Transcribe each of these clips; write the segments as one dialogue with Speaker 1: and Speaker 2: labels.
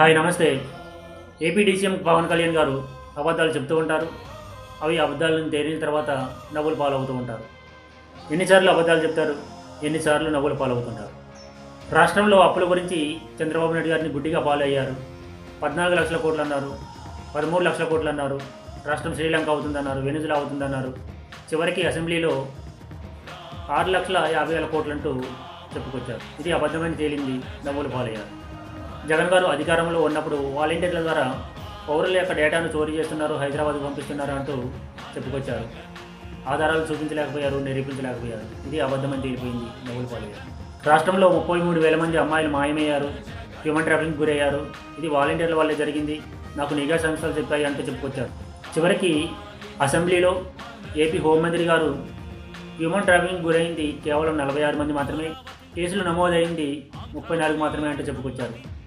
Speaker 1: Hi నమస్తే. AP DCM Pawan Kalyan గారు అబద్ధాలు చెప్తూ ఉంటారు. అవి అబద్ధాలను తేలిన తర్వాత నవ్వులు పాలవుతూ ఉంటారు. ఎన్నిసార్లు అబద్ధాలు చెప్తారు ఎన్నిసార్లు నవ్వులు పాలవుతుంటారు. రాష్ట్రంలో అప్పుల గురించి చంద్రబాబు నాయుడు గారిని గుడ్డిగా పాలయ్యారు పద్నాలుగు లక్షల కోట్లు అన్నారు పదమూడు లక్షల కోట్లు అన్నారు రాష్ట్రం శ్రీలంక అవుతుందన్నారు వెనుజులా అవుతుందన్నారు. చివరికి అసెంబ్లీలో ఆరు లక్షల యాభై వేల కోట్లంటూ చెప్పుకొచ్చారు. ఇది అబద్ధమని తేలింది నవ్వులు పాలయ్యారు. జగన్ గారు అధికారంలో ఉన్నప్పుడు వాలంటీర్ల ద్వారా పౌరుల యొక్క డేటాను చోరీ చేస్తున్నారు హైదరాబాద్కు పంపిస్తున్నారు అంటూ చెప్పుకొచ్చారు. ఆధారాలు చూపించలేకపోయారు నిరూపించలేకపోయారు. ఇది అబద్ధమని తేలిపోయింది నవ్వులు పాలయ్యారు రాష్ట్రంలో ముప్పై మూడు వేల మంది అమ్మాయిలు మాయమయ్యారు హ్యూమన్ ట్రాఫింగ్ గురయ్యారు. ఇది వాలంటీర్ల వల్లే జరిగింది నాకు నిఘా సంస్థలు చెప్పాయి అంటూ చెప్పుకొచ్చారు. చివరికి అసెంబ్లీలో ఏపీ హోంమంత్రి గారు హ్యూమన్ ట్రాఫింగ్ గురైంది కేవలం నలభై ఆరు మంది మాత్రమే కేసులు నమోదైంది ముప్పై నాలుగు మాత్రమే అంటూ చెప్పుకొచ్చారు.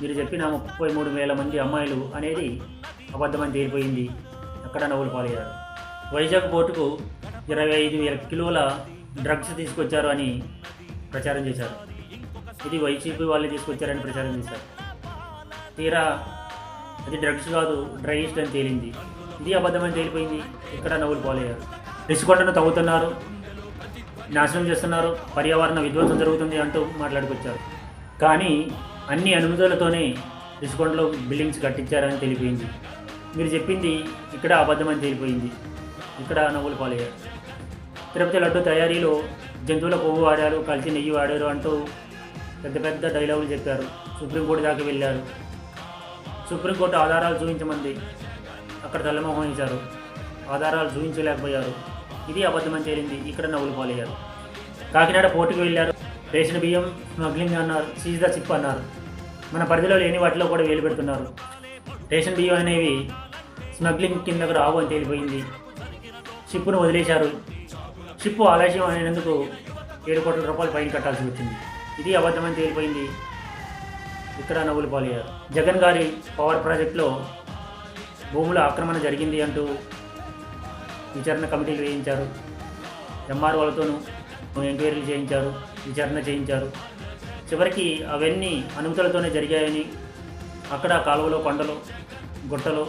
Speaker 1: మీరు చెప్పిన ముప్పై మూడు వేల మంది అమ్మాయిలు అనేది అబద్ధమని తేలిపోయింది. అక్కడ నవ్వులు పాలయ్యారు వైజాగ్ బోటుకు ఇరవై ఐదు వేల కిలోల డ్రగ్స్ తీసుకొచ్చారు అని ప్రచారం చేశారు. ఇది వైసీపీ వాళ్ళే తీసుకొచ్చారని ప్రచారం చేశారు. తీరా అది డ్రగ్స్ కాదు డ్రై ఈస్ట్ అని తేలింది. ఇది అబద్ధమని తేలిపోయింది. ఇక్కడ నవ్వులు పాలయ్యారు రిషికొండను తవ్వుతున్నారు. నాశనం చేస్తున్నారు. పర్యావరణ విధ్వంసం జరుగుతుంది అంటూ మాట్లాడుకొచ్చారు. కానీ అన్ని అనుమతులతోనే డిస్కౌంట్లో బిల్డింగ్స్ కట్టించారని తెలిపింది. మీరు చెప్పింది ఇక్కడ అబద్ధమని తేలిపోయింది ఇక్కడ నవ్వులు పాలయ్యారు. తిరుపతి లడ్డు తయారీలో జంతువుల కొవ్వు వాడారు కలిసి నెయ్యి వాడారు అంటూ పెద్ద పెద్ద డైలాగులు చెప్పారు. సుప్రీంకోర్టు దాకా వెళ్ళారు. సుప్రీంకోర్టు ఆధారాలు చూపించమంది. అక్కడ తల్లమోహం ఇచ్చారు ఆధారాలు చూపించలేకపోయారు. ఇది అబద్ధమని తేలింది. ఇక్కడ నవ్వులు పాలయ్యారు. కాకినాడ పోర్టుకు వెళ్ళారు. రేషన్ బియ్యం స్మగ్లింగ్ అన్నారు సీజ్ ద చిప్ అన్నారు. మన పరిధిలో లేని వాటిలో కూడా వేలు పెడుతున్నారు. రేషన్ బియ్యం అనేవి స్మగ్లింగ్ కిందకు రావు అని తేలిపోయింది. షిప్పును వదిలేశారు. షిప్ ఆలస్యం అయినందుకు ఏడు కోట్ల రూపాయలు ఫైన్ కట్టాల్సి వచ్చింది. ఇది అబద్ధమని తేలిపోయింది. ఇక్కడ నవ్వులు పాలయ్యారు. జగన్ గారి పవర్ ప్రాజెక్టులో భూముల ఆక్రమణ జరిగింది అంటూ విచారణ కమిటీలు వేయించారు. ఎంఆర్ఓలతోనూ ఎంక్వైరీలు చేయించారు విచారణ చేయించారు. చివరికి అవన్నీ అనుమతులతోనే జరిగాయని అక్కడ కాలువలో కొండలు గుట్టలు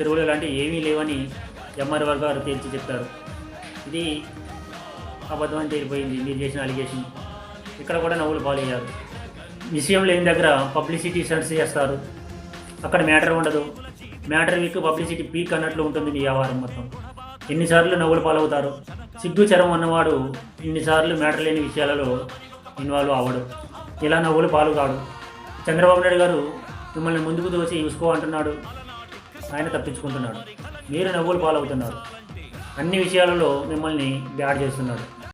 Speaker 1: చెరువులు ఇలాంటివి ఏమీ లేవని ఎంఆర్ఓ గారు తేల్చి చెప్పారు. ఇది అబద్ధమని తేలిపోయింది మీరు చేసిన అలిగేషన్. ఇక్కడ కూడా నవ్వులు పాలయ్యారు. విషయం లేని దగ్గర పబ్లిసిటీ సెన్స్ చేస్తారు. అక్కడ మ్యాటర్ ఉండదు. మ్యాటర్ వీక్ పబ్లిసిటీ పీక్ అన్నట్లు ఉంటుంది మీ వ్యవహారం మొత్తం. ఎన్నిసార్లు నవ్వులు పాలవుతారు? సిగ్గు చరం ఉన్నవాడు ఇన్నిసార్లు మ్యాటర్ లేని విషయాలలో ఇన్వాల్వ్ అవ్వడు. ఇలా నవ్వులు పాలు కాడు. చంద్రబాబు నాయుడు గారు మిమ్మల్ని ముందుకు దోచి చూసుకో అంటున్నాడు. ఆయన తప్పించుకుంటున్నాడు. మీరు నవ్వులు పాలవుతున్నారు. అన్ని విషయాలలో మిమ్మల్ని బ్యాడ్ చేస్తున్నాడు.